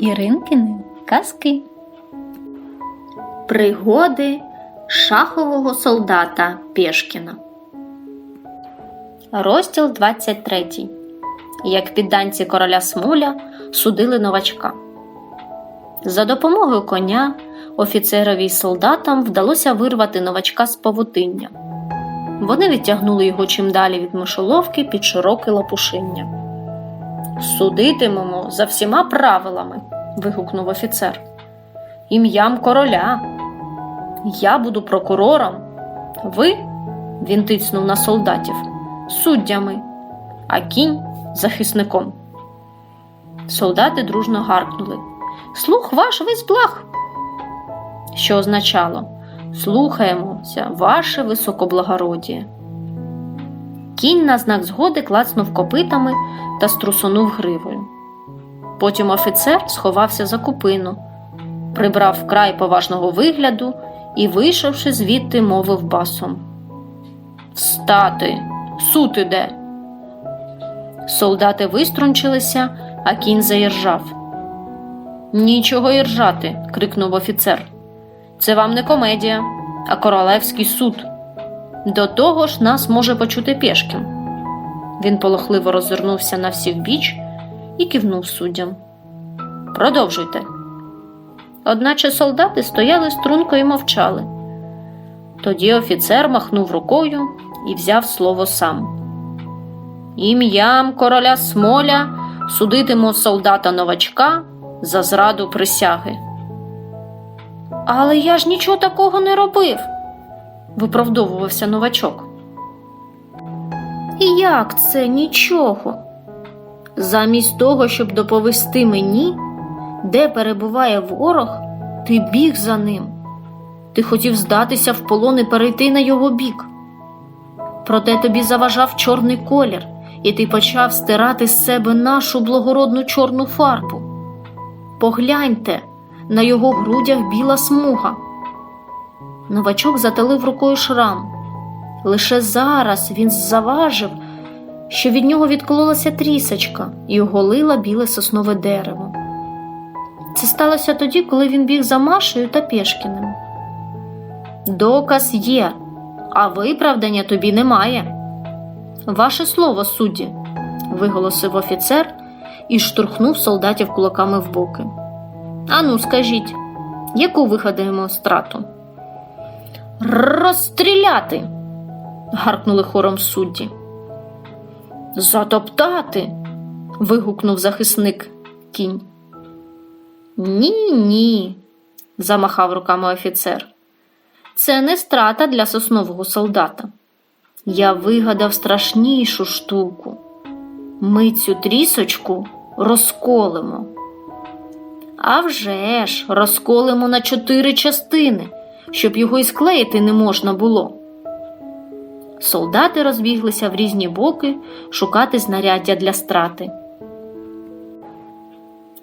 Іринкини казки. Пригоди шахового солдата Пєшкіна. Розділ 23. Як підданці короля Смуля судили новачка. За допомогою коня офіцерові й солдатам вдалося вирвати новачка з павутиння. Вони відтягнули його чим далі від мишоловки під широке лапушиння. Судитимемо за всіма правилами. вигукнув офіцер. Ім'ям короля. Я буду прокурором. Ви, він тицнув на солдатів, суддями, а кінь захисником. Солдати дружно гаркнули. Слух ваш весь благ. Що означало слухаємося, ваше високоблагородіє. Кінь на знак згоди клацнув копитами та струсонув гривою. Потім офіцер сховався за купину, прибрав вкрай поважного вигляду і, вийшовши звідти, мовив басом Встати, суд іде. Солдати виструнчилися, а кінь заіржав. Нічого іржати, крикнув офіцер. Це вам не комедія, а королевський суд. До того ж нас може почути Пєшкін. Він полохливо розвернувся на всіх біч і кивнув суддям. Продовжуйте. Одначе солдати стояли струнко і мовчали. Тоді офіцер махнув рукою і взяв слово сам. Ім'ям короля Смоля судитиму солдата новачка за зраду присяги. Але я ж нічого такого не робив, виправдовувався новачок. Як це нічого? Замість того, щоб доповісти мені, де перебуває ворог, ти біг за ним. Ти хотів здатися в полон і перейти на його бік. Проте тобі заважав чорний колір, і ти почав стирати з себе нашу благородну чорну фарбу. Погляньте, на його грудях біла смуга. Новачок заталив рукою шрам. Лише зараз він заважив, що від нього відкололася трісочка і оголила біле соснове дерево. Це сталося тоді, коли він біг за Машею та Пєшкіним. Доказ є, а виправдання тобі немає. Ваше слово, судді, виголосив офіцер і штурхнув солдатів кулаками в боки. Ану, скажіть, яку вигадаємо страту? Розстріляти. гаркнули хором судді. Затоптати. вигукнув захисник кінь. Ні, ні, замахав руками офіцер. Це не страта для соснового солдата. Я вигадав страшнішу штуку. Ми цю трісочку розколимо. А вже ж, розколимо на чотири частини, щоб його і склеїти не можна було. Солдати розбіглися в різні боки шукати знаряддя для страти.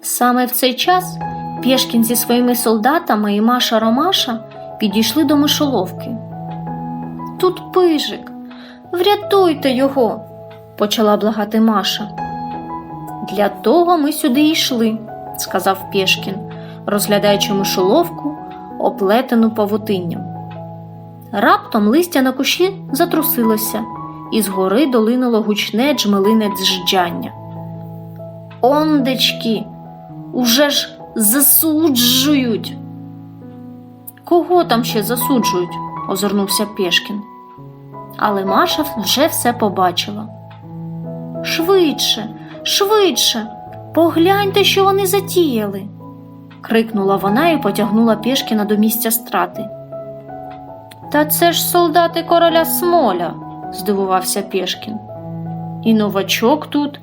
Саме в цей час Пєшкін зі своїми солдатами і Маша Ромаша підійшли до мишоловки. Тут пижик, врятуйте його, почала благати Маша. Для того ми сюди йшли, сказав Пєшкін, розглядаючи мишоловку, оплетену павутинням. Раптом листя на кущі затрусилося, і згори долинуло гучне джмелине дзжджання. Ондечки, уже ж засуджують. Кого там ще засуджують? озирнувся Пєшкін. Але Маша вже все побачила. Швидше, швидше, погляньте, що вони затіяли, крикнула вона і потягнула Пєшкіна до місця страти. Та це ж солдати короля Смоля, здивувався Пєшкін. І новачок тут.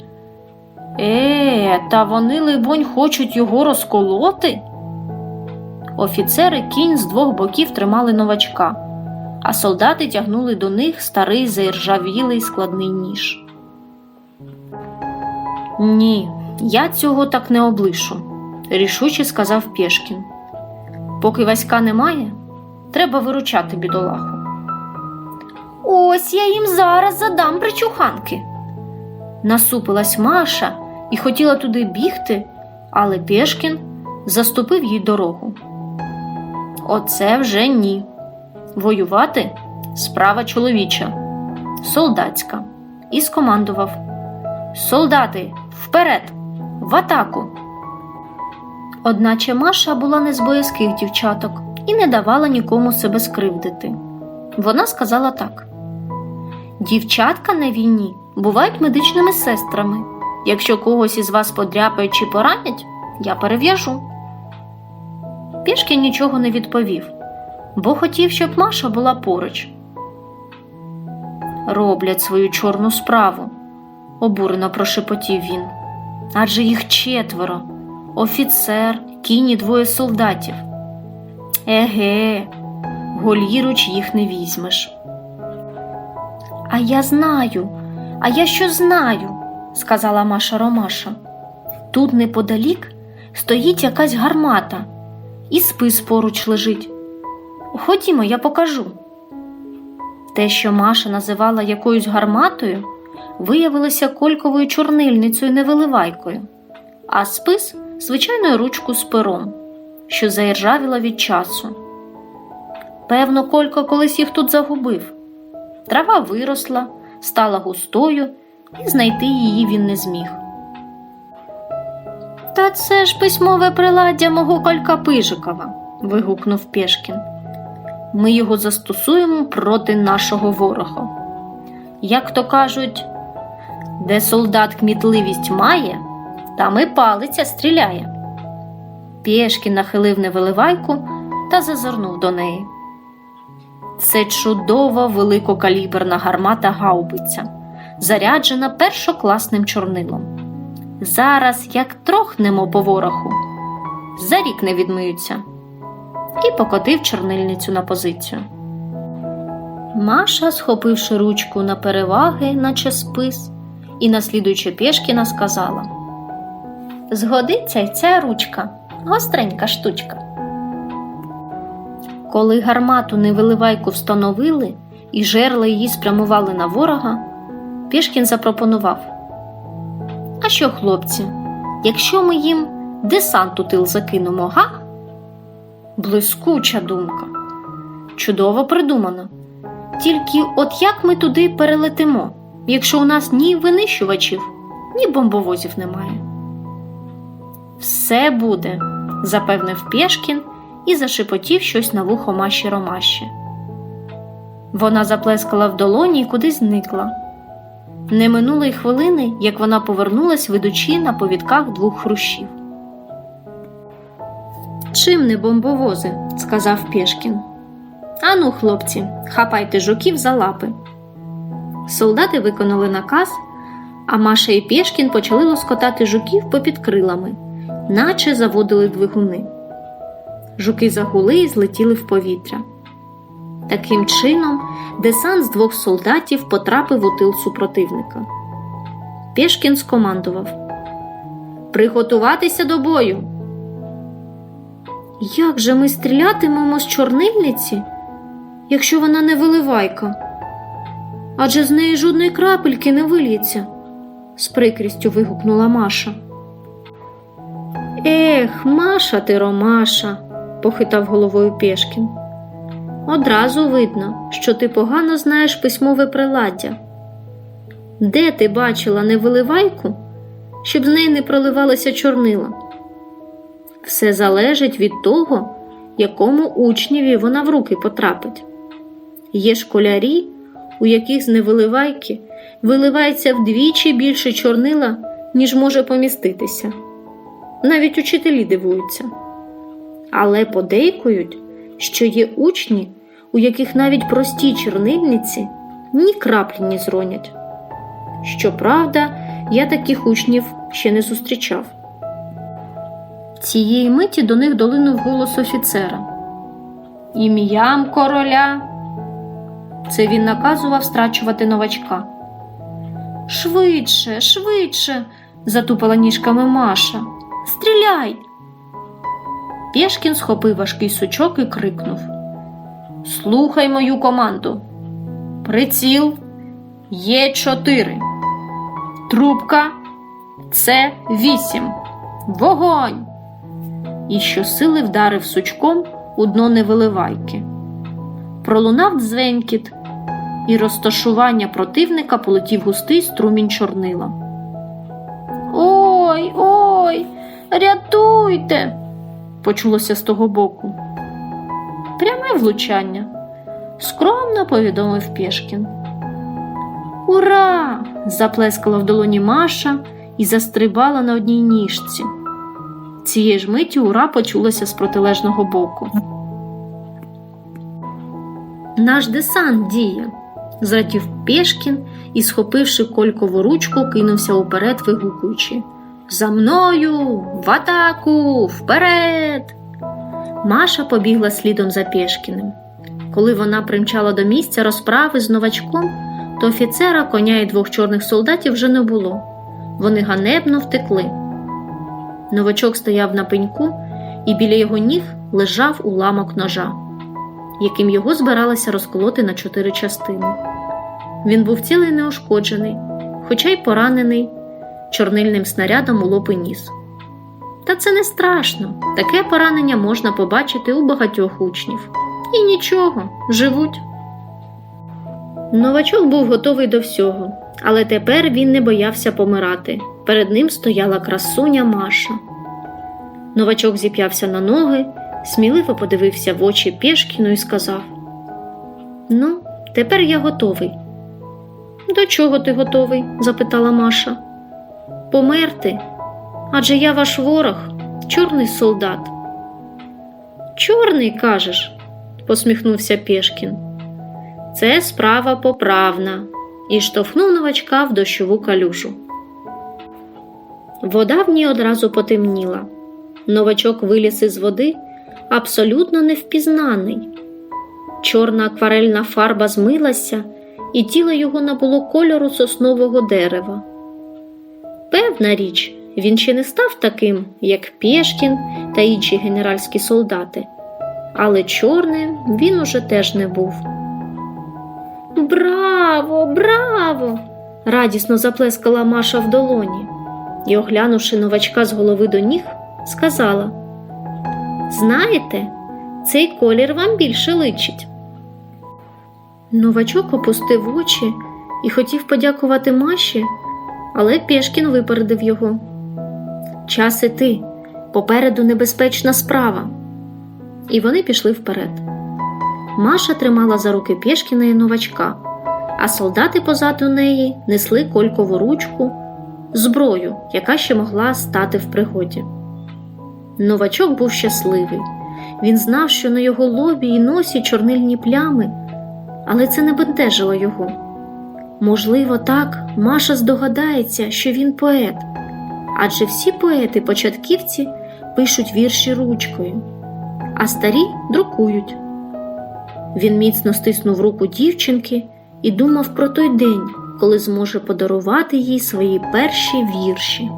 Е, та вони, либонь, хочуть його розколоти. Офіцери кінь з двох боків тримали новачка, а солдати тягнули до них старий заіржавілий складний ніж. Ні, я цього так не облишу, рішуче сказав Пєшкін. Поки Васька немає, треба виручати бідолаху. Ось я їм зараз задам причуханки. Насупилась Маша і хотіла туди бігти, але Пєшкін заступив їй дорогу. Оце вже ні. Воювати справа чоловіча, солдатська, і скомандував: Солдати, вперед, в атаку! Одначе Маша була не з боязких дівчаток і не давала нікому себе скривдити. Вона сказала так: Дівчатка на війні бувають медичними сестрами. Якщо когось із вас подряпають чи поранять, я перев'яжу. Пішкін нічого не відповів, бо хотів, щоб Маша була поруч. Роблять свою чорну справу, обурено прошепотів він. Адже їх четверо офіцер, кінь і двоє солдатів. Еге, голіруч їх не візьмеш. А я знаю, а я що знаю, сказала Маша Ромаша. Тут неподалік стоїть якась гармата, і спис поруч лежить. Ходімо, я покажу. Те, що Маша називала якоюсь гарматою, виявилося кольковою чорнильницею невиливайкою, а спис звичайною ручку з пером, що заіржавіла від часу. Певно, Колько колись їх тут загубив. Трава виросла, стала густою, і знайти її він не зміг. Та це ж письмове приладдя мого Колька Пижикова, вигукнув Пєшкін. Ми його застосуємо проти нашого ворога. Як то кажуть, де солдат кмітливість має, там і палиця стріляє. Пєшкін нахилив невиливайку та зазирнув до неї. Це чудова великокаліберна гармата гаубиця, заряджена першокласним чорнилом. Зараз як трохнемо по вороху, за рік не відмиються, і покотив чорнильницю на позицію. Маша, схопивши ручку на переваги, наче спис, і, наслідуючи Пєшкіна, сказала: Згодиться й ця ручка, гостренька штучка. Коли гармату невиливайку встановили і жерла її спрямували на ворога, Пішкін запропонував: А що, хлопці, якщо ми їм десант у тил закинемо, га? Блискуча думка. Чудово придумано. Тільки от як ми туди перелетимо, якщо у нас ні винищувачів, ні бомбовозів немає? Все буде, запевнив Пєшкін і зашепотів щось на вухо Маші Ромаші. Вона заплескала в долоні і кудись зникла. Не минуло й хвилини, як вона повернулась, ведучи на повідках двох хрущів. Чим не бомбовози, сказав Пєшкін. Ану, хлопці, хапайте жуків за лапи. Солдати виконали наказ, а Маша і Пєшкін почали лоскотати жуків попід крилами, наче заводили двигуни. Жуки загули і злетіли в повітря. Таким чином, десант з двох солдатів потрапив у тил супротивника. Пєшкін скомандував Приготуватися до бою. Як же ми стрілятимемо з чорнильниці, якщо вона не виливайка? Адже з неї жодної крапельки не виліється, з прикрістю вигукнула Маша. Ех, Маша ти Ромаша, похитав головою Пєшкін. Одразу видно, що ти погано знаєш письмове приладдя. Де ти бачила невиливайку, щоб з неї не проливалася чорнила? Все залежить від того, якому учнєві вона в руки потрапить. Є школярі, у яких з невиливайки виливається вдвічі більше чорнила, ніж може поміститися. Навіть учителі дивуються. Але подейкують, що є учні, у яких навіть прості чернильниці ні краплі не зронять. Щоправда, я таких учнів ще не зустрічав. Цієї миті до них долинув голос офіцера. Ім'ям короля. Це він наказував страчувати новачка. Швидше, швидше, затупала ніжками Маша. Стріляй! Пєшкін схопив важкий сучок і крикнув: Слухай мою команду. Приціл є чотири. Трубка це вісім. Вогонь! І щосили вдарив сучком у дно невиливайки. Пролунав дзвенькіт, і розташування противника полетів густий струмінь чорнила. Ой, ой, рятуйте! почулося з того боку. Пряме влучання, скромно повідомив Пєшкін. Ура! заплескала в долоні Маша і застрибала на одній ніжці. Цієї ж миті ура почулося з протилежного боку. Наш десант діє, зрадів Пєшкін і, схопивши колькову ручку, кинувся уперед, вигукуючи За мною, в атаку, вперед! Маша побігла слідом за Пєшкіним. Коли вона примчала до місця розправи з новачком, то офіцера, коня і двох чорних солдатів вже не було. Вони ганебно втекли. Новачок стояв на пеньку, і біля його ніг лежав уламок ножа, яким його збиралися розколоти на чотири частини. Він був цілий неушкоджений, хоча й поранений чорнильним снарядом у лоб і ніс. Та це не страшно, таке поранення можна побачити у багатьох учнів. І нічого, живуть. Новачок був готовий до всього, але тепер він не боявся помирати. Перед ним стояла красуня Маша. Новачок зіп'явся на ноги, сміливо подивився в очі Пєшкіну і сказав: Ну, тепер я готовий. До чого ти готовий? запитала Маша. Померти. Адже я ваш ворог, чорний солдат. Чорний, кажеш, посміхнувся Пєшкін. Це справа поправна, і штовхнув новачка в дощову калюжу. Вода в ній одразу потемніла. Новачок виліз із води абсолютно невпізнаний. Чорна акварельна фарба змилася, і тіло його набуло кольору соснового дерева. Певна річ, він ще не став таким, як Пєшкін та інші генеральські солдати, але чорним він уже теж не був. Браво, браво! радісно заплескала Маша в долоні і, оглянувши новачка з голови до ніг, сказала: Знаєте, цей колір вам більше личить. Новачок опустив очі і хотів подякувати Маші, але Пєшкін випередив його. Час іти, попереду небезпечна справа. І вони пішли вперед. Маша тримала за руки Пєшкіна і новачка, а солдати позаду неї несли колькову ручку, зброю, яка ще могла стати в пригоді. Новачок був щасливий. Він знав, що на його лобі і носі чорнильні плями, але це не бентежило його. Можливо, так Маша здогадається, що він поет, адже всі поети-початківці пишуть вірші ручкою, а старі друкують. Він міцно стиснув руку дівчинки і думав про той день, коли зможе подарувати їй свої перші вірші.